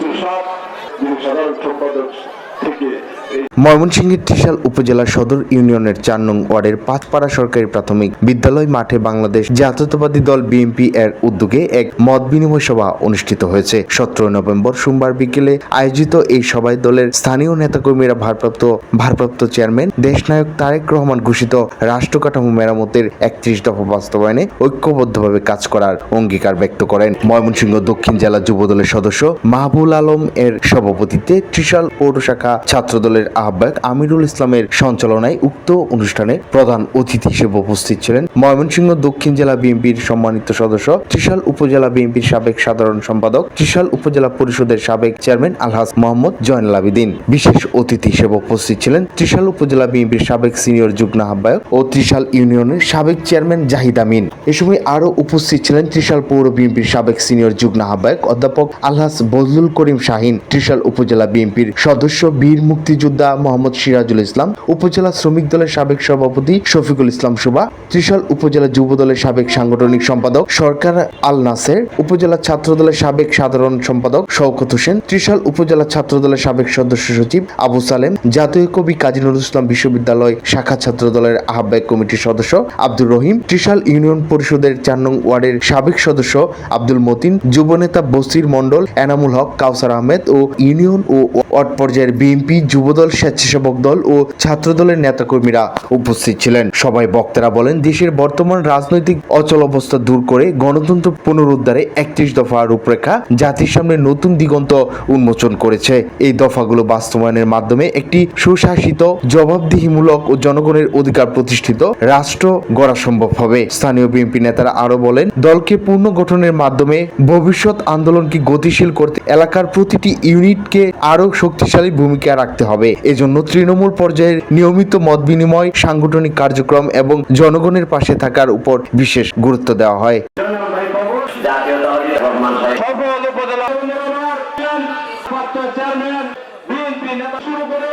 মন্ত্রী সাহ যিনি সাধারণ সম্পাদক থেকে এই ময়মনসিংহের ত্রিশাল উপজেলা সদর ইউনিয়নের চার নং ওয়ার্ডের পাঁচপাড়া সরকারি প্রাথমিক বিদ্যালয় মাঠে বাংলাদেশ জাতীয়তাবাদী দল বিএনপি এর উদ্যোগে এক মত বিনিময় সভা অনুষ্ঠিত হয়েছে। সতেরো নভেম্বর সোমবার বিকেলে আয়োজিত এই সভায় দলের স্থানীয় নেতাকর্মীরা ভারপ্রাপ্ত ভারপ্রাপ্ত চেয়ারম্যান দেশনায়ক তারেক রহমান ঘোষিত রাষ্ট্র কাঠামো মেরামতের একত্রিশ দফা বাস্তবায়নে ঐক্যবদ্ধভাবে কাজ করার অঙ্গীকার ব্যক্ত করেন। ময়মনসিংহ দক্ষিণ জেলা যুবদলের সদস্য মাহবুল আলম এর সভাপতিত্বে ত্রিশাল পৌর শাখা ছাত্রদলের আহ্বায়ক আমিরুল ইসলামের সঞ্চালনায় উক্ত অনুষ্ঠানে প্রধান অতিথি হিসেবে উপস্থিত ছিলেন ময়মনসিংহ দক্ষিণ জেলা বিএনপির সম্মানিত সদস্য, ত্রিশাল উপজেলা বিএনপির সাবেক সাধারণ সম্পাদক, ত্রিশাল উপজেলা পরিষদের সাবেক চেয়ারম্যান আলহাজ মোহাম্মদ জয়নাল আবিদিন। বিশেষ অতিথি হিসেবে উপস্থিত ছিলেন ত্রিশাল উপজেলা বিএনপির সাবেক সিনিয়র যুগ্ম আহ্বায়ক ও ত্রিশাল ইউনিয়নের সাবেক চেয়ারম্যান জাহিদ আমিন। এ সময় আরও উপস্থিত ছিলেন ত্রিশাল পৌর বিএনপির সাবেক সিনিয়র যুগ্ম আহ্বায়ক অধ্যাপক আলহাজ বজলুল করিম শাহিন। ত্রিশাল উপজেলা বিএনপির সদস্য বীর মুক্তিযোদ্ধা মোহাম্মদ সিরাজুল ইসলাম, উপজেলা শ্রমিক দলের সাবেক সভাপতি শফিকুল ইসলাম সুবা, ত্রিশাল উপজেলা যুব দলের সাবেক সাংগঠনিক সম্পাদক সরকার আল নাসের, উপজেলা ছাত্র দলের সাবেক সাধারণ সম্পাদক শওকত হোসেন, ত্রিশাল উপজেলা ছাত্র দলের সাবেক সদস্য সচিব আবু সালেম, জাতীয় কবি কাজী নজরুল ইসলাম বিশ্ববিদ্যালয় শাখা ছাত্র দলের আহ্বায়ক কমিটির সদস্য আব্দুর রহিম, ত্রিশাল ইউনিয়ন পরিষদের চার নং ওয়ার্ডের সাবেক সদস্য আব্দুল মতিন, যুবনেতা বসির মণ্ডল, এনামুল হক, কাউসার আহমেদ ও ইউনিয়ন ও ওয়ার্ড পর্যায়ের বিএনপি যুবদল স্বেচ্ছাসেবক দল ও ছাত্র দলের নেতাকর্মীরা উপস্থিত ছিলেন। সবাই বক্তারা বলেন, দেশের বর্তমান রাজনৈতিক অচল অবস্থা দূর করে গণতন্ত্র পুনরুদ্ধারে একত্রিশ দফা রূপরেখা জাতির সামনে নতুন দিগন্ত উন্মোচন করেছে। এই দফাগুলো বাস্তবায়নের মাধ্যমে একটি সুশাসিত, জবাবদিহিমূলক ও জনগণের অধিকার প্রতিষ্ঠিত রাষ্ট্র গড়া সম্ভব হবে। স্থানীয় বিএনপি নেতারা আরও বলেন, দলকে পূর্ণ গঠনের মাধ্যমে ভবিষ্যৎ আন্দোলনকে গতিশীল করতে এলাকার প্রতিটি ইউনিটকে আরও শক্তিশালী ভূমিকা রাখতে হবে। এজন্য তৃণমূল পর্যায়ের নিয়মিত মত বিনিময়, সাংগঠনিক কার্যক্রম এবং জনগণের পাশে থাকার উপর বিশেষ গুরুত্ব দেওয়া হয়। চেয়ারম্যান বিএনপি নেতা শুরু করে